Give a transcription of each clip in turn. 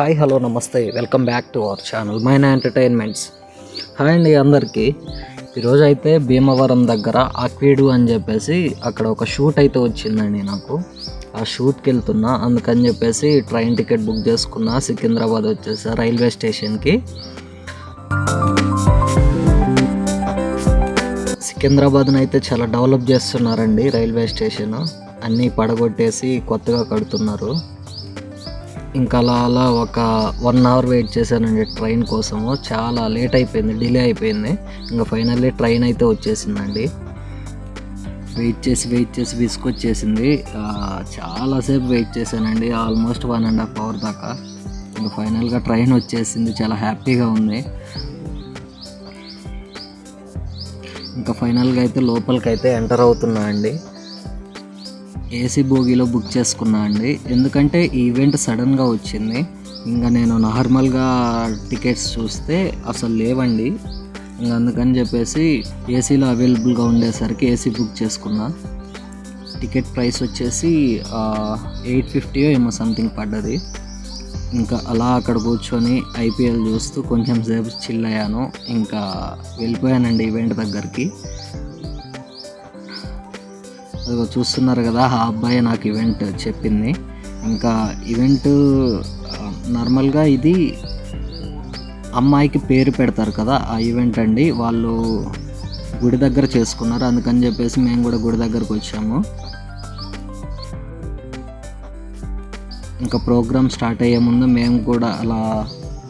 Hi hello namaste. Welcome back to our channel Maina entertainments. Hi అండి అందరికీ. ఈరోజు అయితే భీమవరం దగ్గర అక్వీడు అని చెప్పేసి అక్కడ ఒక షూట్ అయితే వచ్చిందండి నాకు. ఆ షూట్కి వెళ్తున్నా. అందుకని చెప్పేసి ట్రైన్ టికెట్ బుక్ చేసుకున్నా. సికింద్రాబాద్ వచ్చేసా రైల్వే స్టేషన్కి. సికింద్రాబాద్ని అయితే చాలా డెవలప్ చేస్తున్నారండి రైల్వే స్టేషన్. అన్నీ పడగొట్టేసి కొత్తగా కడుతున్నారు. ఇంకా అలా అలా ఒక వన్ అవర్ వెయిట్ చేశానండి ట్రైన్ కోసము. చాలా లేట్ అయిపోయింది డిలే అయిపోయింది. ఇంకా ఫైనల్లీ ట్రైన్ అయితే వచ్చేసిందండి. వెయిట్ చేసి వెయిట్ చేసి విసుకొచ్చేసింది చాలాసేపు వెయిట్ చేశానండి almost one and half hour దాకా. ఇంకా ఫైనల్గా ట్రైన్ వచ్చేసింది చాలా హ్యాపీగా ఉంది. ఇంకా ఫైనల్గా అయితే లోపలికి అయితే ఎంటర్ అవుతున్నా అండి. ఏసీ బోగీలో బుక్ చేసుకున్నా అండి. ఎందుకంటే ఈవెంట్ సడన్గా వచ్చింది. ఇంకా నేను నార్మల్గా టికెట్స్ చూస్తే అసలు లేవండి. ఇంకా అందుకని చెప్పేసి ఏసీలో అవైలబుల్గా ఉండేసరికి ఏసీ బుక్ చేసుకున్నా. టికెట్ ప్రైస్ వచ్చేసి ఎయిట్ ఫిఫ్టీయో ఏమో సంథింగ్ పడ్డది. ఇంకా అలా అక్కడ కూర్చొని ఐపీఎల్ చూస్తూ కొంచెం సేపు చిల్ అయ్యాను. ఇంకా వెళ్ళిపోయానండి ఈవెంట్ దగ్గరికి. అదిగో చూస్తున్నారు కదా ఆ అబ్బాయి నాకు ఈవెంట్ చెప్పింది. ఇంకా ఈవెంట్ నార్మల్గా ఇది అమ్మాయికి పేరు పెడతారు కదా ఆ ఈవెంట్ అండి. వాళ్ళు గుడి దగ్గర చేసుకున్నారు. అందుకని చెప్పేసి మేము కూడా గుడి దగ్గరకు వచ్చాము. ఇంకా ప్రోగ్రామ్ స్టార్ట్ అయ్యే ముందు మేము కూడా అలా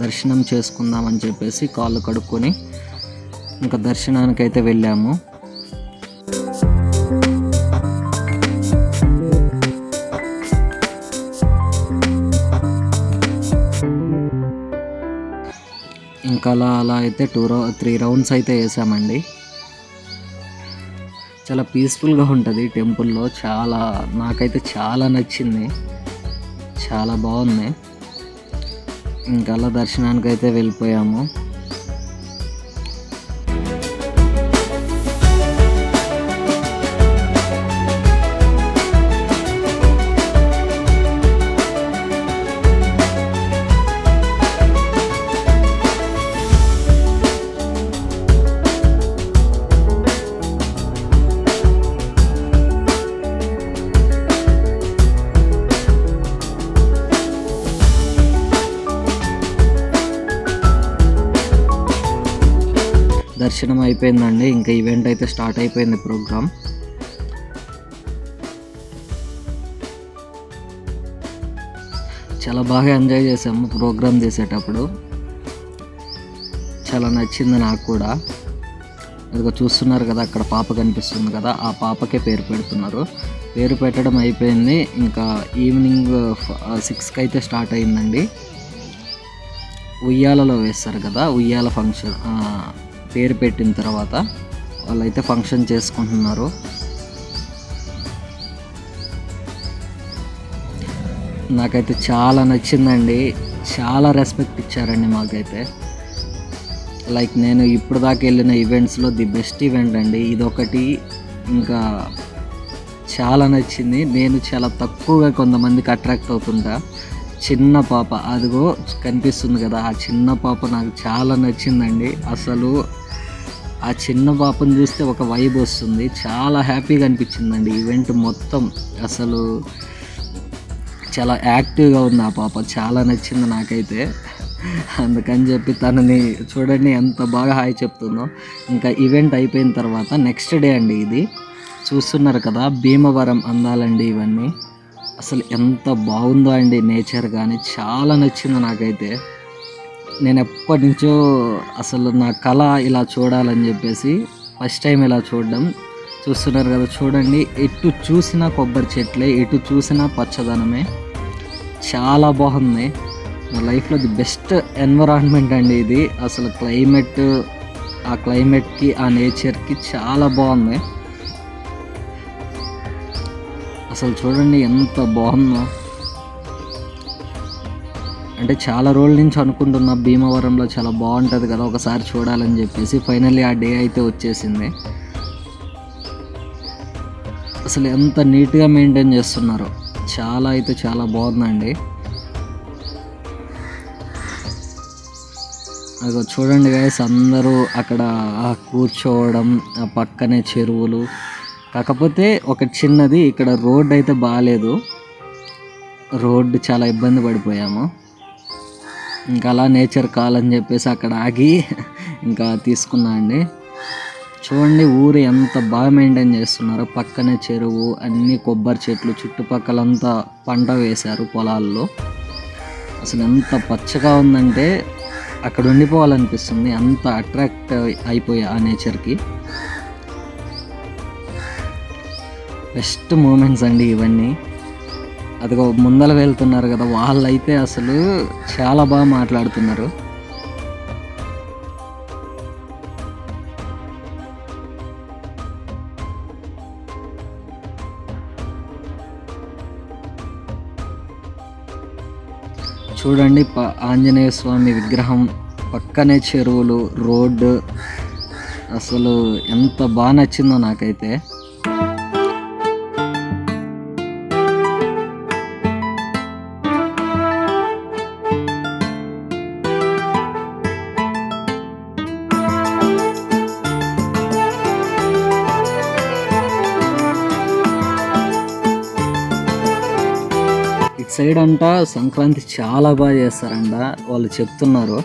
దర్శనం చేసుకుందామని చెప్పేసి కాళ్ళు కడుక్కొని ఇంకా దర్శనానికి అయితే వెళ్ళాము. ఇంకా అలా అయితే టూ రౌ త్రీ రౌండ్స్ అయితే వేసామండి. చాలా పీస్ఫుల్గా ఉంటుంది టెంపుల్లో. చాలా నాకైతే చాలా నచ్చింది. చాలా బాగుంది. ఇంకా అలా దర్శనానికి అయితే వెళ్ళిపోయాము. దర్శనం అయిపోయిందండి. ఇంకా ఈవెంట్ అయితే స్టార్ట్ అయిపోయింది ప్రోగ్రామ్ చాలా బాగా ఎంజాయ్ చేసాము ప్రోగ్రామ్ చేసేటప్పుడు. చాలా నచ్చింది నాకు కూడా. అదిగో చూస్తున్నారు కదా అక్కడ పాప కనిపిస్తుంది కదా ఆ పాపకే పేరు పెడుతున్నారు. పేరు పెట్టడం అయిపోయింది. ఇంకా ఈవినింగ్ సిక్స్కి అయితే స్టార్ట్ అయిందండి. ఉయ్యాలలో వేస్తారు కదా ఉయ్యాల ఫంక్షన్ పేరు పెట్టిన తర్వాత వాళ్ళైతే ఫంక్షన్ చేసుకుంటున్నారు. నాకైతే చాలా నచ్చిందండి. చాలా రెస్పెక్ట్ ఇచ్చారండి మాకైతే. లైక్ నేను ఇప్పుడు దాకా వెళ్ళిన ఈవెంట్స్లో ది బెస్ట్ ఈవెంట్ అండి. ఇదొకటి. ఇంకా చాలా నచ్చింది. నేను చాలా తక్కువగా కొంతమందికి అట్రాక్ట్ అవుతుంటా. చిన్న పాప. అదిగో కనిపిస్తుంది కదా. ఆ చిన్న పాప నాకు చాలా నచ్చిందండి. అసలు ఆ చిన్న పాపను చూస్తే ఒక వైబ్ వస్తుంది. చాలా హ్యాపీగా అనిపించిందండి. ఈవెంట్ మొత్తం అసలు చాలా యాక్టివ్గా ఉంది ఆ పాప. చాలా నచ్చింది నాకైతే. అందుకని చెప్పి తనని చూడండి ఎంత బాగా హాయ్ చెప్తుందో. ఇంకా ఈవెంట్ అయిపోయిన తర్వాత నెక్స్ట్ డే అండి ఇది. చూస్తున్నారు కదా భీమవరం అందాలండి ఇవన్నీ. అసలు ఎంత బాగుందో అండి నేచర్ కానీ చాలా నచ్చింది నాకైతే. నేను ఎప్పటి నుంచో అసలు నా కళ ఇలా చూడాలని చెప్పేసి ఫస్ట్ టైం ఇలా చూడడం. చూస్తున్నారు కదా చూడండి. ఎటు చూసినా కొబ్బరి చెట్లే ఎటు చూసినా పచ్చదనమే. చాలా బాగుంది. నా లైఫ్లో ది బెస్ట్ ఎన్విరాన్మెంట్ అండి ఇది. అసలు క్లైమేట్ ఆ క్లైమేట్కి ఆ నేచర్కి చాలా బాగుంది. అసలు చూడండి ఎంత బాగుందో. అంటే చాలా రోజుల నుంచి అనుకుంటున్నా భీమవరంలో చాలా బాగుంటుంది కదా ఒకసారి చూడాలని చెప్పేసి. ఫైనల్లీ ఆ డే అయితే వచ్చేసింది. అసలు ఎంత నీట్గా మెయింటైన్ చేస్తున్నారో. చాలా అయితే చాలా బాగుందండి. అది చూడండి గైస్ అందరూ అక్కడ కూర్చోవడం ఆ పక్కనే చెరువులు. కాకపోతే ఒక చిన్నది ఇక్కడ రోడ్ అయితే బాగాలేదు రోడ్డు చాలా ఇబ్బంది పడిపోయాము. ఇంకా అలా నేచర్ కాలని చెప్పేసి అక్కడ ఆగి ఇంకా తీసుకున్నా అండి. చూడండి ఊరు ఎంత బాగా మెయింటైన్ చేస్తున్నారో. పక్కనే చెరువు అన్ని కొబ్బరి చెట్లు చుట్టుపక్కలంతా పంట వేశారు పొలాల్లో. అసలు ఎంత పచ్చగా ఉందంటే అక్కడ ఉండిపోవాలనిపిస్తుంది. అంత అట్రాక్ట్ అయిపోయా ఆ నేచర్కి బెస్ట్ మూమెంట్స్ అండి ఇవన్నీ. అదిగో ముందల వెళ్తున్నారు కదా వాళ్ళైతే అసలు చాలా బాగా మాట్లాడుతున్నారు. చూడండి ఆంజనేయ స్వామి విగ్రహం పక్కనే చెరువులు రోడ్డు. అసలు ఎంత బాగా నచ్చిందో నాకైతే. సైడ్ అంట సంక్రాంతి చాలా బాగా చేస్తారంట. వాళ్ళు చెప్తున్నారు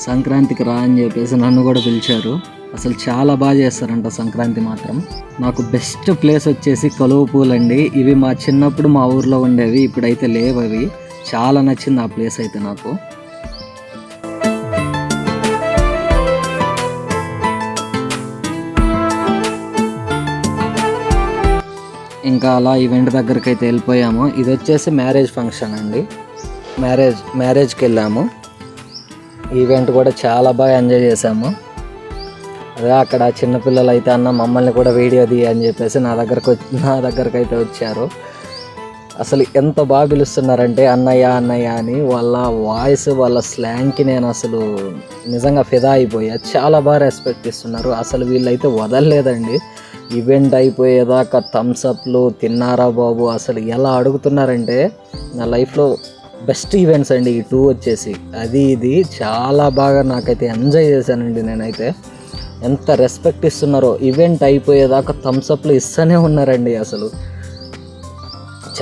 సంక్రాంతికి రా అని చెప్పేసి నన్ను కూడా పిలిచారు. అసలు చాలా బాగా చేస్తారంట సంక్రాంతి మాత్రం. నాకు బెస్ట్ ప్లేస్ వచ్చేసి కలువ పూలు అండి ఇవి మా చిన్నప్పుడు మా ఊర్లో ఉండేవి ఇప్పుడైతే లేవు అవి చాలా నచ్చింది ఆ ప్లేస్ అయితే నాకు. ఇంకా అలా ఈవెంట్ దగ్గరికి అయితే వెళ్ళిపోయాము. ఇది వచ్చేసి మ్యారేజ్ ఫంక్షన్ అండి. మ్యారేజ్ మ్యారేజ్కి వెళ్ళాము. ఈవెంట్ కూడా చాలా బాగా ఎంజాయ్ చేసాము అదే అక్కడ చిన్నపిల్లలు అయితే అన్న మమ్మల్ని కూడా వీడియో తీ అని చెప్పేసి నా దగ్గరకు వచ్చి నా దగ్గరకు అయితే వచ్చారు. అసలు ఎంత బాగా పిలుస్తున్నారంటే అన్నయ్య అన్నయ్య అని వాళ్ళ వాయిస్ వాళ్ళ స్లాంగ్కి నేను అసలు నిజంగా ఫిదా అయిపోయా. చాలా బాగా రెస్పెక్ట్ ఇస్తున్నారు. అసలు వీళ్ళైతే వదలలేదండి. ఈవెంట్ అయిపోయేదాకా థమ్స్అప్లు తిన్నారా బాబు? అసలు ఎలా అడుగుతున్నారంటే నా లైఫ్లో బెస్ట్ ఈవెంట్స్ అండి ఈ టూ వచ్చేసి. అది ఇది చాలా బాగా నాకైతే ఎంజాయ్ చేశానండి నేనైతే. ఎంత రెస్పెక్ట్ ఇస్తున్నారో ఈవెంట్ అయిపోయేదాకా థమ్స్అప్లు ఇస్తూనే ఉన్నారండి అసలు.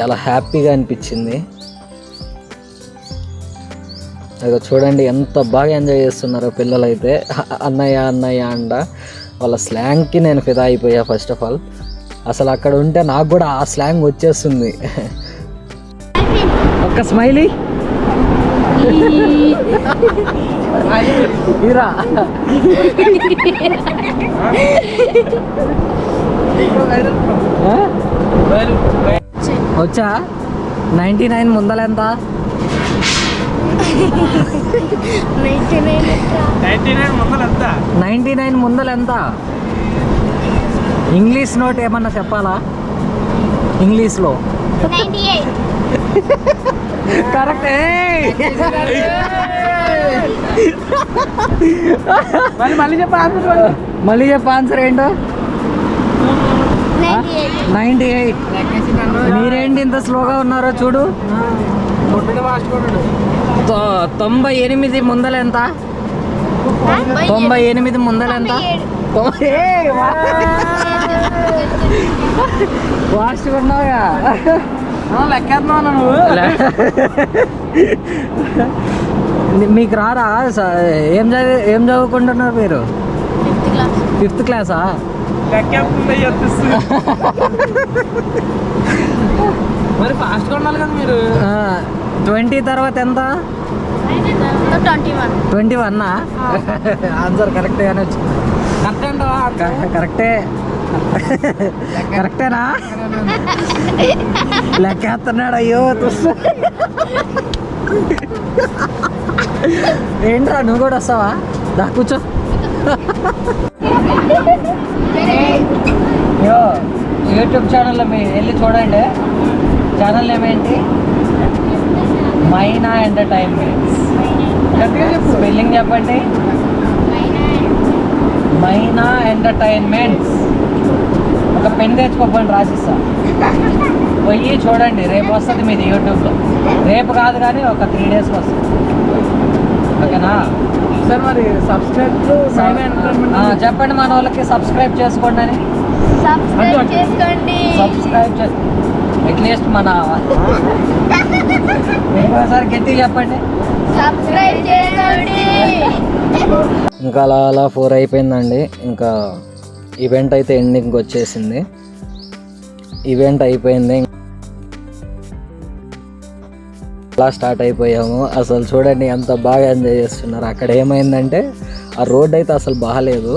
చాలా హ్యాపీగా అనిపించింది. అదిగో చూడండి ఎంత బాగా ఎంజాయ్ చేస్తున్నారో పిల్లలైతే. అన్నయ్య అన్నయ్య అంట. వాళ్ళ స్లాంగ్కి నేను ఫిదా అయిపోయా ఫస్ట్ ఆఫ్ ఆల్. అసలు అక్కడ ఉంటే నాకు కూడా ఆ స్లాంగ్ వచ్చేస్తుంది. ఒక్క స్మైలీ. ఇరా. వచ్చా? నైంటీ నైన్ ముందల ఎంత? నైంటీ నైన్ ముందల ఎంత? ఇంగ్లీష్ నోట్ ఏమన్నా చెప్పాలా? ఇంగ్లీష్లో. కరెక్ట్. మళ్ళీ చెప్ప ఆన్సర్ మళ్ళీ. చెప్పు ఆన్సర్ ఏంటో? Ninety eight. మీరేంటి ఇంత స్లోగా ఉన్నారో చూడు. తొంభై ఎనిమిది ముందల ఎంత? తొంభై ఎనిమిది ముందల ఎంత? తొంభై ఫాస్ట్గా ఉన్నావుగా. లెక్కేస్తున్నావు నువ్వు మీకు రారా? ఏం చదివి ఏం చదువుకుంటున్నారు మీరు? ఫిఫ్త్ క్లాసా మరి ఫాస్ట్గా ఉండాలి కదా మీరు. ట్వంటీ తర్వాత ఎంత? Twenty one. ఆన్సర్ కరెక్టే అని వచ్చింది. కరెక్ట్ కరెక్టేనా లెక్కేస్తున్నాడు అయ్యో తుస్సు ఏంట్రా నువ్వు కూడా వస్తావా? దా కూర్చో. యో యూట్యూబ్ ఛానల్లో మీరు వెళ్ళి చూడండి. ఛానల్ ఏమేంటి మైనా ఎంటర్టైన్మెంట్స్ స్పెల్లింగ్ చెప్పండి. మైనా ఎంటర్టైన్మెంట్స్ ఒక పెన్ తెచ్చుకోపండి రాసిస్తా. పోయి చూడండి రేపు వస్తుంది మీది యూట్యూబ్లో. రేపు కాదు కానీ ఒక త్రీ డేస్కి వస్తుంది. ఓకేనా? సార్ మరి సబ్స్క్రైబ్ చెప్పండి మన వాళ్ళకి సబ్స్క్రైబ్ చేసుకోండి అని. సబ్స్క్రైబ్ చేసుకోండి. సబ్స్క్రైబ్ చే అట్లీస్ట్ మన ఇంకోసారి గట్టి చెప్పండి సబ్స్క్రైబ్ చేసుకోండి ఇంకా అలా అలా ఫోర్ అయిపోయిందండి. ఇంకా ఈవెంట్ అయితే ఎండింగ్ వచ్చేసింది. ఈవెంట్ అయిపోయింది. అలా స్టార్ట్ అయిపోయాము. అసలు చూడండి ఎంత బాగా ఎంజాయ్ చేస్తున్నారు. అక్కడ ఏమైందంటే ఆ రోడ్ అయితే అసలు బాగాలేదు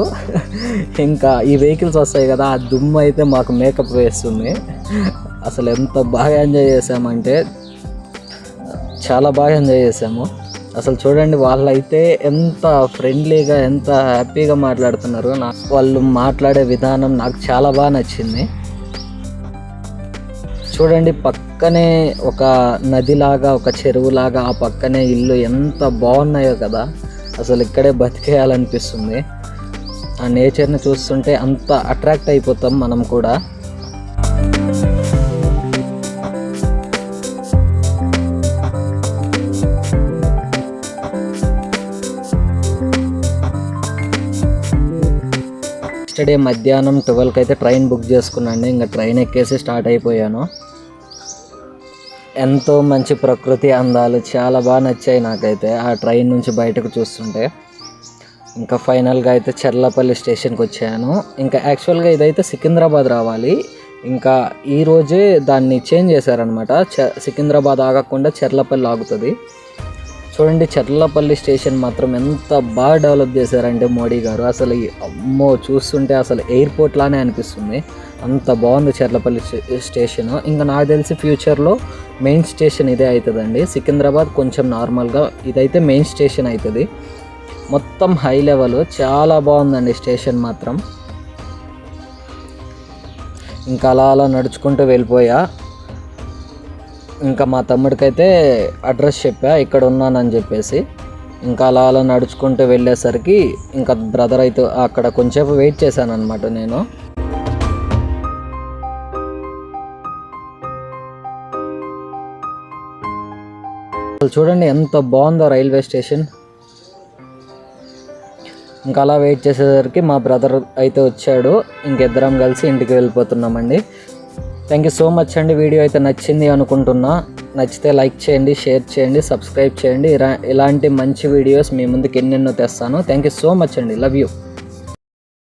ఇంకా ఈ వెహికల్స్ వస్తాయి కదా ఆ దుమ్ము అయితే మాకు మేకప్ వేస్తుంది. అసలు ఎంత బాగా ఎంజాయ్ చేసామంటే చాలా బాగా ఎంజాయ్ చేసాము. అసలు చూడండి వాళ్ళైతే ఎంత ఫ్రెండ్లీగా ఎంత హ్యాపీగా మాట్లాడుతున్నారు నాకు వాళ్ళు మాట్లాడే విధానం నాకు చాలా బాగా నచ్చింది. చూడండి పక్కనే ఒక నదిలాగా ఒక చెరువులాగా ఆ పక్కనే ఇల్లు ఎంత బాగున్నాయో కదా అసలు ఇక్కడే బతికేయాలనిపిస్తుంది. ఆ నేచర్ని చూస్తుంటే అంత అట్రాక్ట్ అయిపోతాం మనం కూడా. నెక్స్ట్ డే మధ్యాహ్నం ట్వెల్వ్కి అయితే ట్రైన్ బుక్ చేసుకున్నాను ఇంకా ట్రైన్ ఎక్కేసి స్టార్ట్ అయిపోయాను. ఎంతో మంచి ప్రకృతి అందాలు చాలా బాగా నచ్చాయి నాకైతే ఆ ట్రైన్ నుంచి బయటకు చూస్తుంటే. ఇంకా ఫైనల్గా అయితే చెర్లపల్లి స్టేషన్కి వచ్చాను. ఇంకా యాక్చువల్గా ఇదైతే సికింద్రాబాద్ రావాలి. ఇంకా ఈరోజే దాన్ని చేంజ్ చేశారనమాట చ సికింద్రాబాద్ ఆగకుండా చెర్లపల్లి ఆగుతుంది. చూడండి చెర్లపల్లి స్టేషన్ మాత్రం ఎంత బాగా డెవలప్ చేశారంటే మోడీ గారు. అసలు అమ్మో చూస్తుంటే అసలు ఎయిర్పోర్ట్ లానే అనిపిస్తుంది. అంత బాగుంది చెర్లపల్లి స్టే- స్టేషన్. ఇంకా నాకు తెలిసి ఫ్యూచర్లో మెయిన్ స్టేషన్ ఇదే అవుతుందండి సికింద్రాబాద్ కొంచెం నార్మల్గా ఇదైతే మెయిన్ స్టేషన్ అవుతుంది మొత్తం హై లెవెల్. చాలా బాగుందండి స్టేషన్ మాత్రం. ఇంకా అలా అలా నడుచుకుంటూ వెళ్ళిపోయా. ఇంకా మా తమ్ముడికైతే అడ్రస్ చెప్పా ఇక్కడ ఉన్నానని చెప్పేసి. ఇంకా అలా అలా నడుచుకుంటూ వెళ్ళేసరికి ఇంకా బ్రదర్ అయితే అక్కడ కొంచెంసేపు వెయిట్ చేశాను అనమాట నేను చూడండి ఎంత బాగుందో రైల్వే స్టేషన్. ఇంకా అలా వెయిట్ చేసేసరికి మా బ్రదర్ అయితే వచ్చాడు. ఇంకిద్దరం కలిసి ఇంటికి వెళ్ళిపోతున్నామండి. థ్యాంక్ యూ సో మచ్ అండి. వీడియో అయితే నచ్చింది అనుకుంటున్నా. నచ్చితే లైక్ చేయండి షేర్ చేయండి సబ్స్క్రైబ్ చేయండి. ఇలా ఇలాంటి మంచి వీడియోస్ మీ ముందుకు ఎన్నెన్నో తెస్తాను. థ్యాంక్ యూ సో మచ్ అండి. Love you